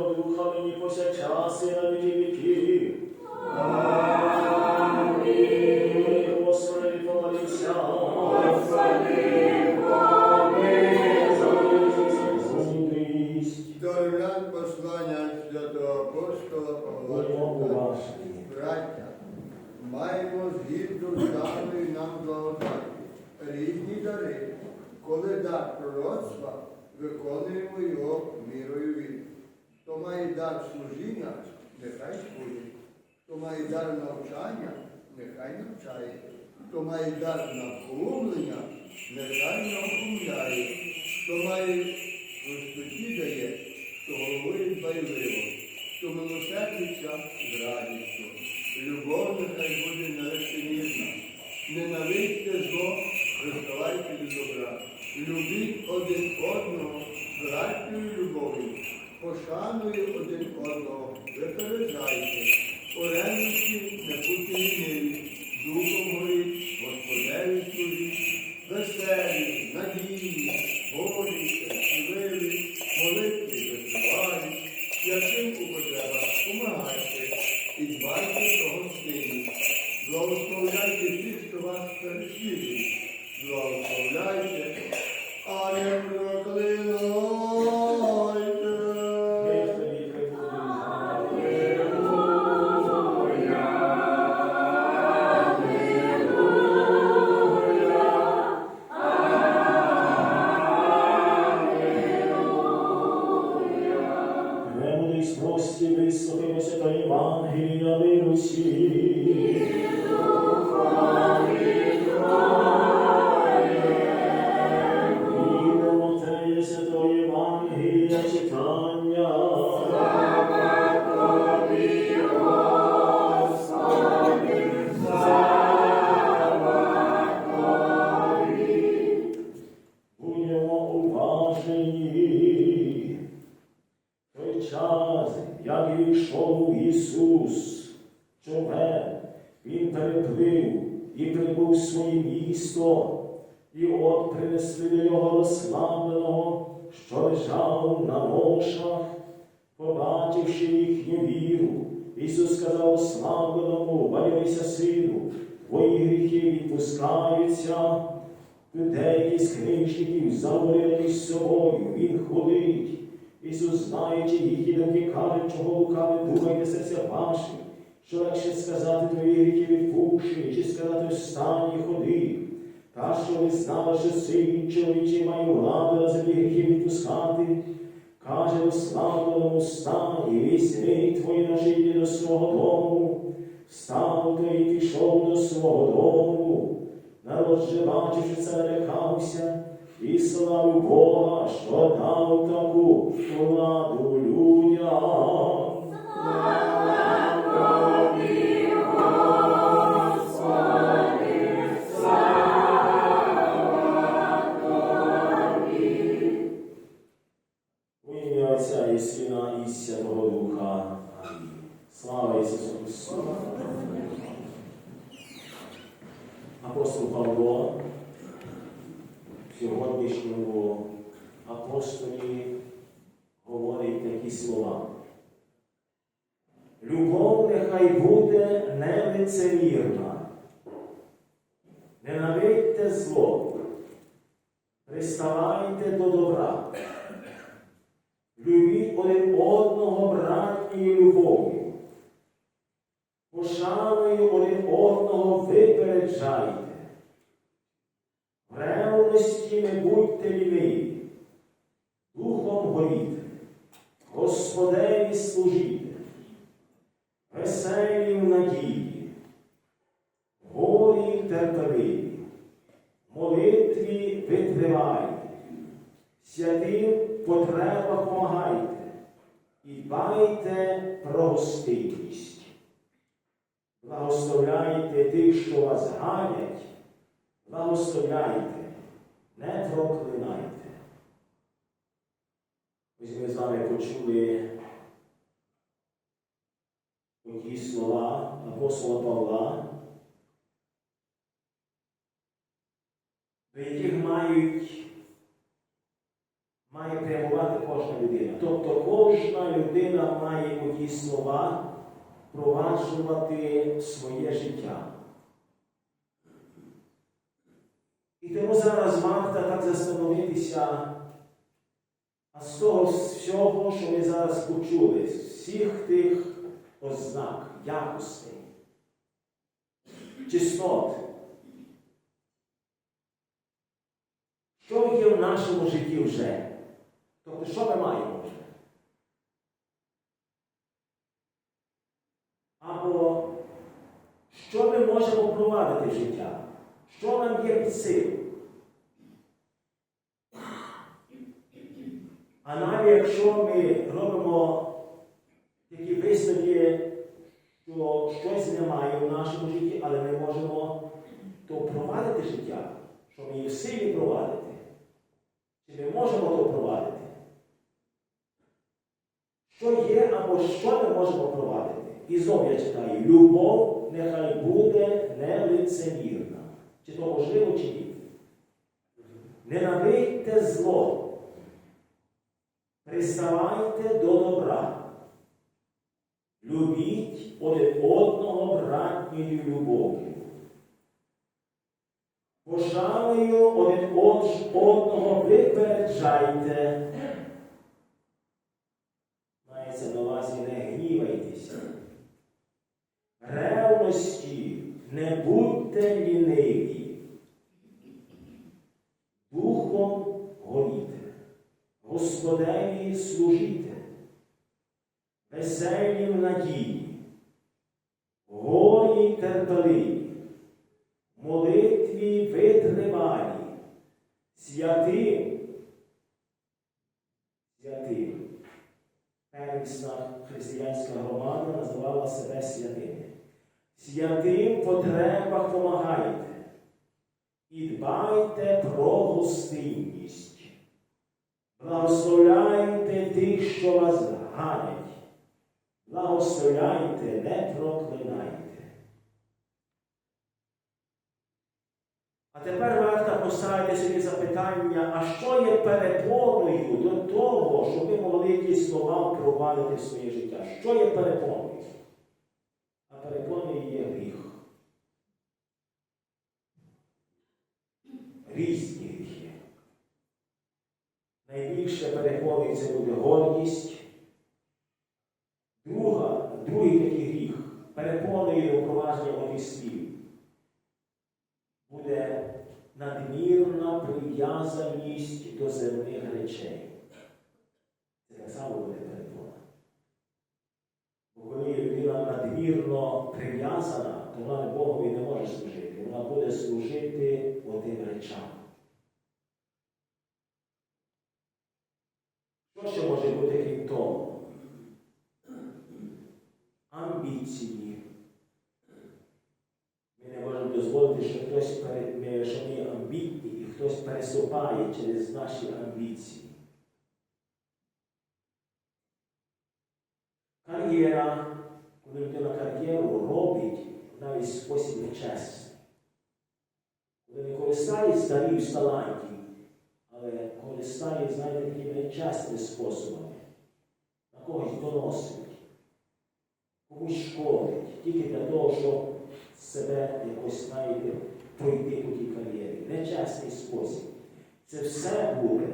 Святого Духа, нині повсякчас і на віки віків. Амінь. Господи, помолімся. Мудрість. Дороган послання святого апостола Павла. Вимогу читати. ваші. Браття, маємо згідно з нам благодаті різні дари. Коли дар пророцтва, виконуємо його мірою віри. Хто має дар служіння, нехай служить. Хто має дар навчання, нехай навчає. Хто має дар навхолумлення, нехай навхолумляє. Хто має простоті дає, то головує дбайливо, хто милосердиться з радістю. Любов нехай буде нарешті ніжна. Ненавидьте зло, приставайте до добра. Любіть один одного братньою любов'ю. Пошанує один одного, випереджайте. У ревності не будьте ліниві, духом горіть, Господеві служіть, веселі, надійні, горі, щасливі, молитві витривалі, яким у потребах помагайте і дбайте про гостині. Благословляйте тих, хто вас переслідує. Благословляйте, а Немудрість прості, вислухаймо та Євангелія вирусі. Відомо як йшов Ісус, човен, Він переплив і прибув в своє місто, і от принесли до його розслабленого, що лежав на ношах, побачивши їхню віру. Ісус сказав славленому, боюйся, сину, твої гріхи відпускаються. Тут деякі з книжників заговорили між собою, він хулить. Ісус, знаючи їхні думки, каже, чого лукаве думайте серця ваші, що легше сказати твої гріхи відпущені, чи сказати встань і ходи. Та що ви знали, що син чоловічий має владу на землі гріхи відпускати, каже у славленому стані, візьми твої ножі до свого дому, встав той і пішов до свого дому. Народ же бачивши це лякався і славив Бога, що дав таку владу людям. У ім'я Отця і Сина і Святого Духа. Амінь. Слава Ісусу Христу! Апостол Павло в сьогоднішньому апостолі говорить такі слова. Любов нехай буде нелицевірна. Ненавидьте зло, приставайте до добра. Любіть один одного братньою любов'ю. Пошаною один одного випереджайте. В не будьте ліниві, духом горіте, Господеві служіте, веселі в надії, горі терпеливі, молитві витривайте, святим потребах помагайте. І дбайте про гостинність. Благословляйте тих, що вас ганять, благословляйте, не проклинайте. Ось ми з вами почули такі слова апостола Павла, до яких мають, має людина. Тобто кожна людина має у ті слова впроваджувати своє життя. І тому зараз варто так застановитися, а з того всього, що ми зараз почули, з всіх тих ознак, якостей, чеснот, що є в нашому житті вже? Тобто, що ми маємо вже? Або що ми можемо впровадити в життя? Що нам є під силу? А навіть якщо ми робимо такі висновки, що щось немає в нашому житті, але ми можемо то впровадити життя, що ми є в силі провадити. Чи ми можемо то впровадити? Що є або що ми можемо впровадити? І знову я читаю, любов нехай буде нелицемірна. Чи то можливо, чи ні? Ненавидьте зло. Приставайте до добра. Любіть один одного братньою любов'ю. Пошаною один одного випереджайте. Мається на увазі не гнівайтеся. Ревності не будьте ліниві. Духом горіте. Господеві служите, веселі в надії, горі терпеливі, молитві витривалі, святим, святим. Первісна християнська громада називала себе святими. Святим потребах помагайте і дбайте про гостинність. Благословляйте тих, що вас ганять. Благословляйте, не проклинайте. А тепер варто поставити собі запитання, а що є перепоною до того, щоб ви могли ті слова впровадити в своє життя? Що є перепоною? А перепоною є гріх. Різні перепоною це буде гордість. Друга, другий такий гріх перепоною до впровадження моїх слів буде надмірна прив'язаність до земних речей. Це так само буде перепона. Бо коли людина надмірно прив'язана, то вона Богові не може служити. Вона буде служити одним речам. Що ще може того? Амбіції. Ми не можемо дозволити, що хтось пере- ми- що ми амбітні і хтось переступає через наші амбіції. Кар'єра, коли людина кар'єру робить навіть спосіб нечесний. Коли не користає старів з талантів, але користає, знаєте, такими нечесними способами. Когось доносить, комусь шкодить, тільки для того, щоб себе якось, знаєте, пройти по тій кар'єрі. Нечесний спосіб. Це все буде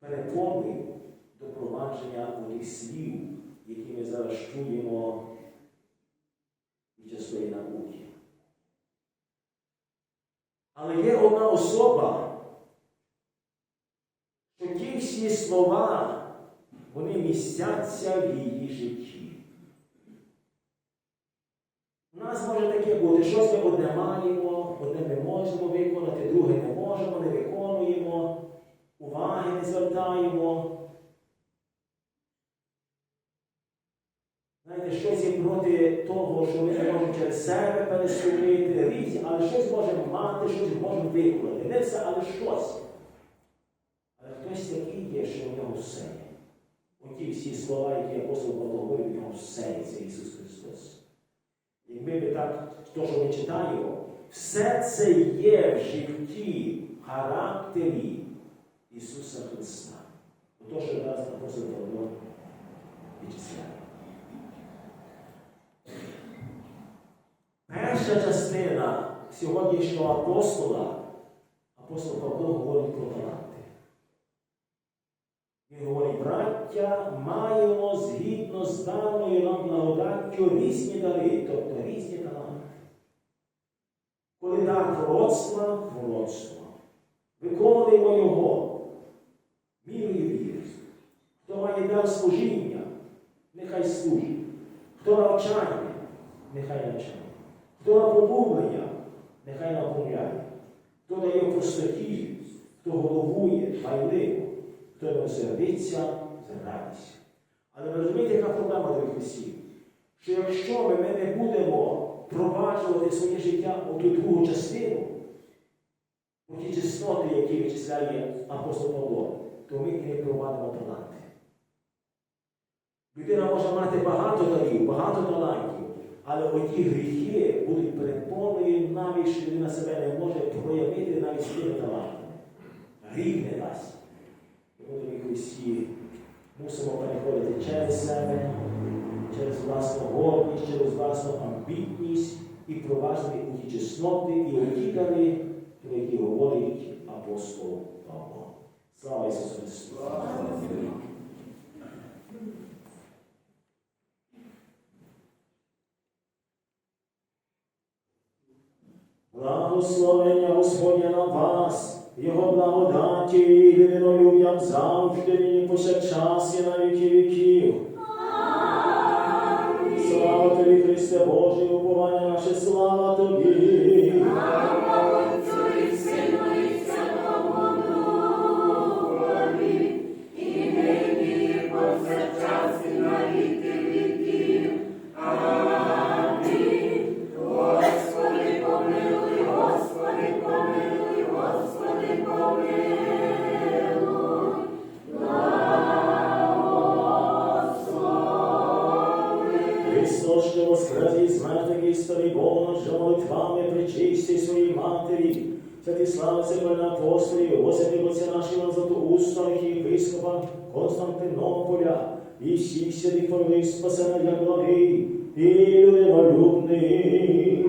перепоною до провадження тих слів, які ми зараз чуємо під час тої науки. Але є одна особа, що ті всі слова, вони містяться в її житті. У нас може таке бути, щось ми одне маємо, одне не можемо виконати, друге не можемо, не виконуємо, уваги не звертаємо. Знаєте, щось є проти того, що ми не можемо через себе переступити, різні, але щось можемо мати, щось можемо виконати. Не все, але щось. Але хтось такий є, що в нього все. Є. Оті всі слова, які апостол Павло говорив, в нього все це Ісус Христос. Якби ми так, то, що ми читаємо, все це є в житті, характері Ісуса Христа. То, що зараз апостол Павло відчисляє. Перша частина сьогоднішнього апостола, апостол Павло говорить про таланти. Він говорить, браття, маємо згідно з даною нам благодаттю різні дари, тобто різні таланти. Коли дар пророцтва, пророцтво. Виконуємо його мірою віри. Хто має дар служіння, нехай служить. Хто навчання, нехай навчає. Хто на нехай напомляє. Хто дає простоті, хто головує, майливо, хто не сердиться, за радість. Але ви розумієте, яка проблема дорогі Христі? Що якщо ми, ми не будемо впроваджувати своє життя у ту другу частину, у ті чесноти, які вичисляє апостол Павло, то ми і не впровадимо таланти. Людина може мати багато дарів, багато талантів, але оті гріхи будуть переповнені навіть, що людина себе не може проявити навіть тими талантами. Гріх не дасть. Тому дорогі мусимо переходити через себе, через власну гордість, через власну амбітність і проваджувати у ті чесноти і у ті про які говорить апостол Павло. Слава Ісусу Христу! Благословення Господня на вас, Його благодаті і людинолюб'ям завжди нині повсякчас і на віки віків. Слава тобі, Христе Боже, уповання наше, слава тобі. Христос, що воскрес із мертвих і старий що молитвами причисти своїй матері, святі слави себе на апостолів, Господи, Отця нашого Златоуста, і єпископа Константинополя, і всіх святих прових спасена як благий, і людинолюбний.